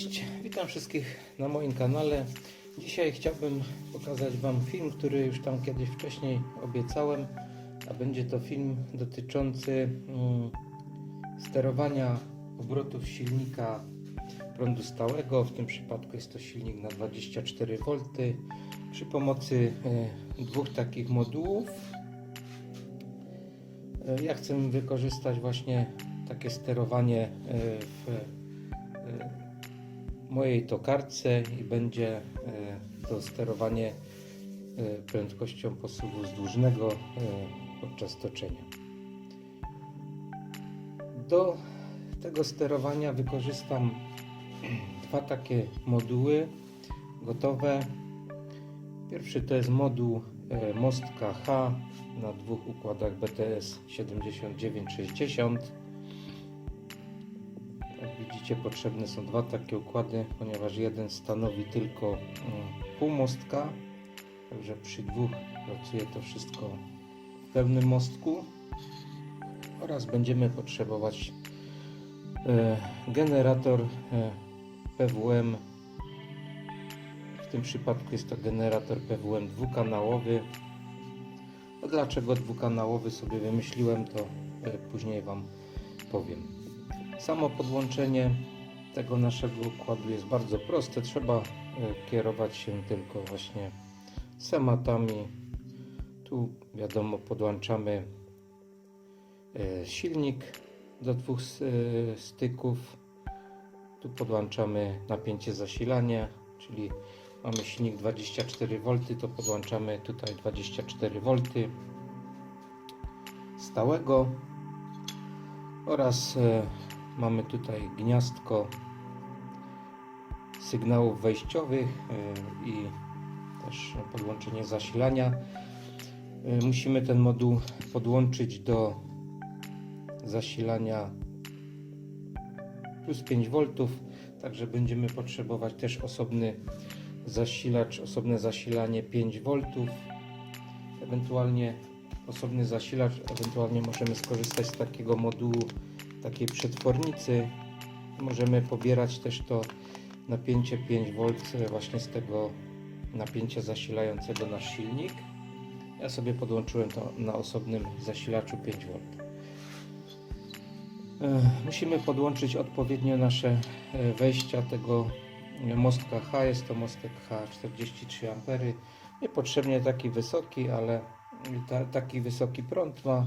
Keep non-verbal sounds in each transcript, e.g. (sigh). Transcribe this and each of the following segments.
Cześć, witam wszystkich na moim kanale. Dzisiaj chciałbym pokazać Wam film, który już tam kiedyś wcześniej obiecałem, a będzie to film dotyczący mm, sterowania obrotów silnika prądu stałego. W tym przypadku jest to silnik na 24 V przy pomocy e, dwóch takich modułów. E, Ja chcę wykorzystać właśnie takie sterowanie e, w mojej tokarce i będzie e, to sterowanie e, prędkością posuwu wzdłużnego e, podczas toczenia. Do tego sterowania wykorzystam (clears throat) dwa takie moduły gotowe. Pierwszy to jest moduł Mostka H na dwóch układach BTS 7960. Widzicie potrzebne są dwa takie układy, ponieważ jeden stanowi tylko mm, pół mostka, także przy dwóch pracuje to wszystko w pełnym mostku. Oraz będziemy potrzebować e, generator e, PWM w tym przypadku jest to generator PWM dwukanałowy. A dlaczego dwukanałowy sobie wymyśliłem to e, później Wam powiem Samo podłączenie tego naszego układu jest bardzo proste. Trzeba e, kierować się tylko właśnie schematami. Tu wiadomo podłączamy e, silnik do dwóch e, styków. Tu podłączamy napięcie zasilania, czyli mamy silnik 24V, to podłączamy tutaj 24V stałego oraz mamy tutaj gniazdko sygnałów wejściowych e, i też podłączenie zasilania. E, Musimy ten moduł podłączyć do zasilania plus 5V, także będziemy potrzebować też osobny zasilacz, osobne zasilanie 5V, ewentualnie osobny zasilacz, ewentualnie możemy skorzystać z takiego modułu takiej przetwornicy. Możemy pobierać też to napięcie 5V właśnie z tego napięcia zasilającego nasz silnik. Ja sobie podłączyłem to na osobnym zasilaczu 5V. E, Musimy podłączyć odpowiednio nasze e, wejścia tego mostka H. Jest to mostek H 43 A. Niepotrzebnie taki wysoki, ale ta, taki wysoki prąd ma,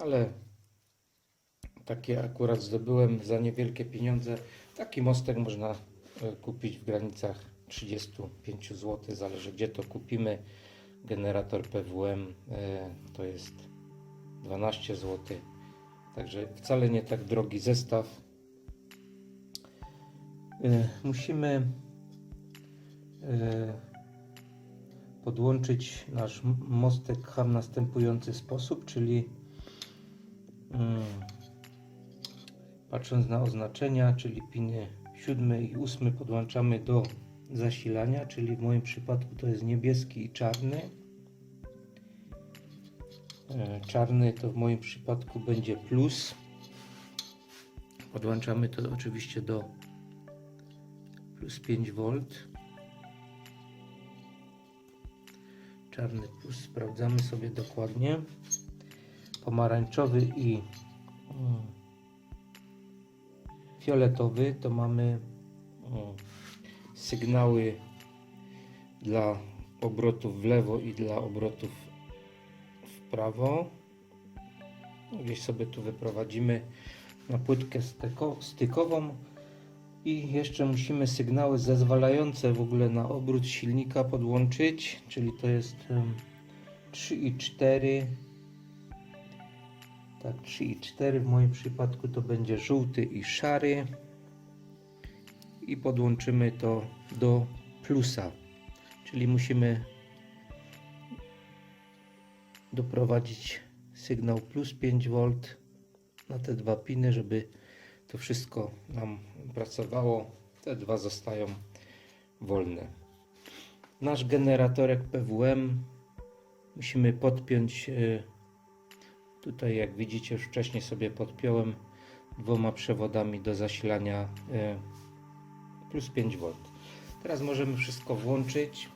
ale takie akurat zdobyłem za niewielkie pieniądze. Taki mostek można e, kupić w granicach 35 zł, zależy gdzie to kupimy. Generator PWM e, to jest 12 zł, także wcale nie tak drogi zestaw. E, Musimy podłączyć nasz mostek w następujący sposób, czyli mm, patrząc na oznaczenia, czyli piny 7 i 8 podłączamy do zasilania, czyli w moim przypadku to jest niebieski i czarny. E, Czarny to w moim przypadku będzie plus. Podłączamy to oczywiście do plus 5V. Czarny plus sprawdzamy sobie dokładnie. Pomarańczowy i mm, fioletowy to mamy sygnały dla obrotów w lewo i dla obrotów w prawo. Gdzieś sobie tu wyprowadzimy na płytkę styko- stykową i jeszcze musimy sygnały zezwalające w ogóle na obrót silnika podłączyć, czyli to jest em, 3 i 4 tak, 3 i 4 w moim przypadku to będzie żółty i szary. I podłączymy to do plusa. Czyli musimy doprowadzić sygnał plus 5V na te dwa piny, żeby to wszystko nam pracowało. Te dwa zostają wolne. Nasz generatorek PWM musimy podpiąć e, Tutaj jak widzicie już wcześniej sobie podpiąłem dwoma przewodami do zasilania e, plus 5V. Teraz możemy wszystko włączyć.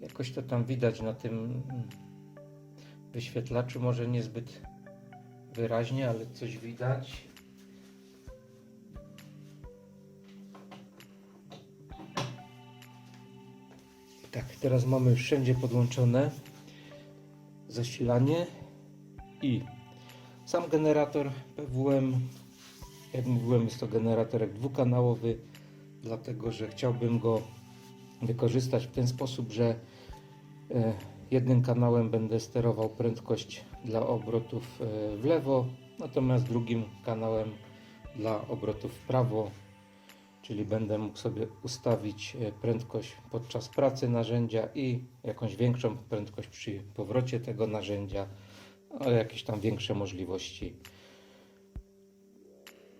Jakoś to tam widać na tym wyświetlaczu, może niezbyt wyraźnie, ale coś widać. Tak, teraz mamy wszędzie podłączone zasilanie i sam generator PWM. Jak mówiłem, jest to generatorek dwukanałowy, dlatego że chciałbym go wykorzystać w ten sposób, że e, jednym kanałem będę sterował prędkość dla obrotów e, w lewo, natomiast drugim kanałem dla obrotów w prawo, czyli będę mógł sobie ustawić e, prędkość podczas pracy narzędzia i jakąś większą prędkość przy powrocie tego narzędzia, ale jakieś tam większe możliwości.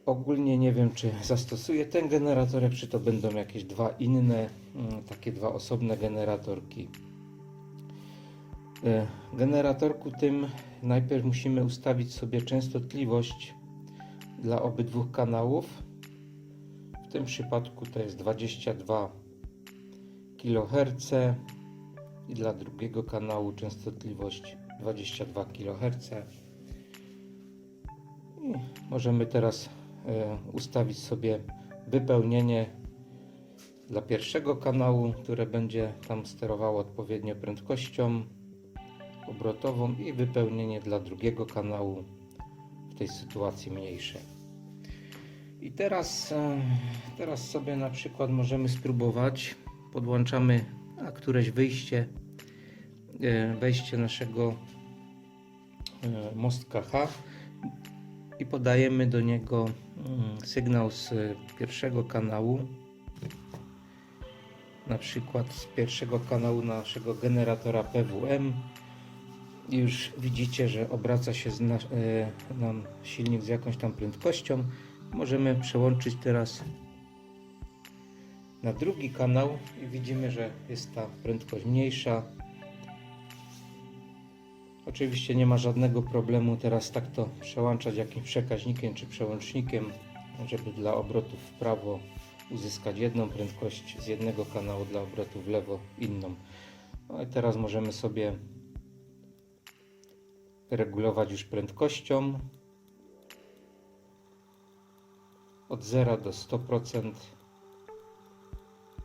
Ogólnie nie wiem, czy (laughs) zastosuję ten generatorek, czy to będą jakieś dwa inne, mm, takie dwa osobne generatorki. E, generatorku tym najpierw musimy ustawić sobie częstotliwość dla obydwu kanałów. W tym przypadku to jest 22 kHz i dla drugiego kanału częstotliwość 22 kHz. I możemy teraz e, ustawić sobie wypełnienie dla pierwszego kanału, które będzie tam sterowało odpowiednio prędkością obrotową i wypełnienie dla drugiego kanału w tej sytuacji mniejsze. I teraz, e, teraz sobie na przykład możemy spróbować. Podłączamy a, któreś wyjście, e, wejście naszego e, mostka H i podajemy do niego mm, sygnał z pierwszego kanału. Na przykład z pierwszego kanału naszego generatora PWM. I już widzicie, że obraca się nam silnik z jakąś tam prędkością. Możemy przełączyć teraz na drugi kanał i widzimy, że jest ta prędkość mniejsza. Oczywiście nie ma żadnego problemu teraz tak to przełączać jakimś przekaźnikiem czy przełącznikiem, żeby dla obrotów w prawo uzyskać jedną prędkość z jednego kanału, dla obrotu w lewo inną. No i teraz możemy sobie regulować już prędkością od 0 do 100%.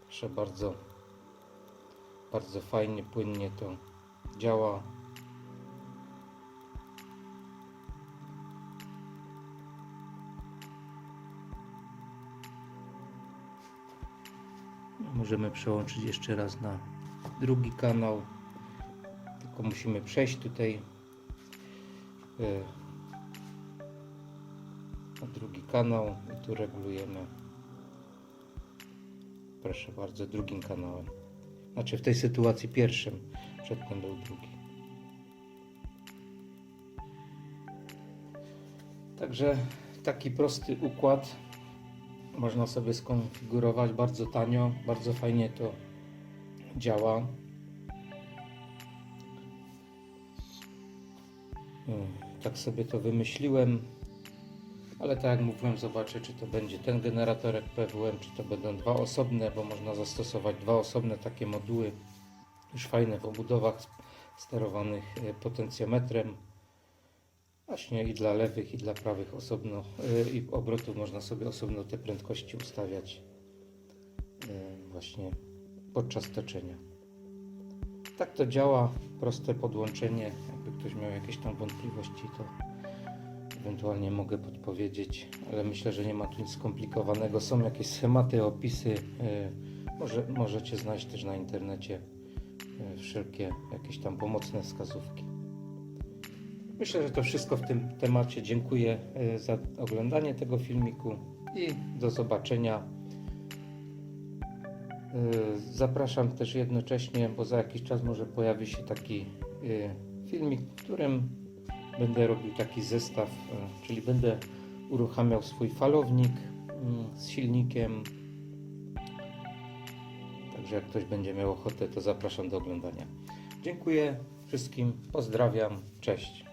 Proszę bardzo, bardzo fajnie, płynnie to działa. Możemy przełączyć jeszcze raz na drugi kanał. Tylko musimy przejść tutaj y, na drugi kanał i tu regulujemy. Proszę bardzo, drugim kanałem. Znaczy w tej sytuacji pierwszym, przedtem był drugi. Także taki prosty układ można sobie skonfigurować bardzo tanio, bardzo fajnie to działa. Mm, Tak sobie to wymyśliłem, ale tak jak mówiłem, zobaczę czy to będzie ten generatorek PWM, czy to będą dwa osobne, bo można zastosować dwa osobne takie moduły, już fajne w obudowach sterowanych e, potencjometrem. Właśnie i dla lewych, i dla prawych osobno, y, i obrotów można sobie osobno te prędkości ustawiać y, właśnie podczas toczenia. Tak to działa, proste podłączenie. Jakby ktoś miał jakieś tam wątpliwości, to ewentualnie mogę podpowiedzieć, ale myślę, że nie ma tu nic skomplikowanego. Są jakieś schematy, opisy. y, Może, możecie znaleźć też na internecie y, wszelkie jakieś tam pomocne wskazówki. Myślę, że to wszystko w tym temacie. Dziękuję e, za oglądanie tego filmiku i do zobaczenia. E, Zapraszam też jednocześnie, bo za jakiś czas może pojawi się taki e, filmik, w którym będę robił taki zestaw, e, czyli będę uruchamiał swój falownik mm, z silnikiem. Także jak ktoś będzie miał ochotę, to zapraszam do oglądania. Dziękuję wszystkim, pozdrawiam, cześć.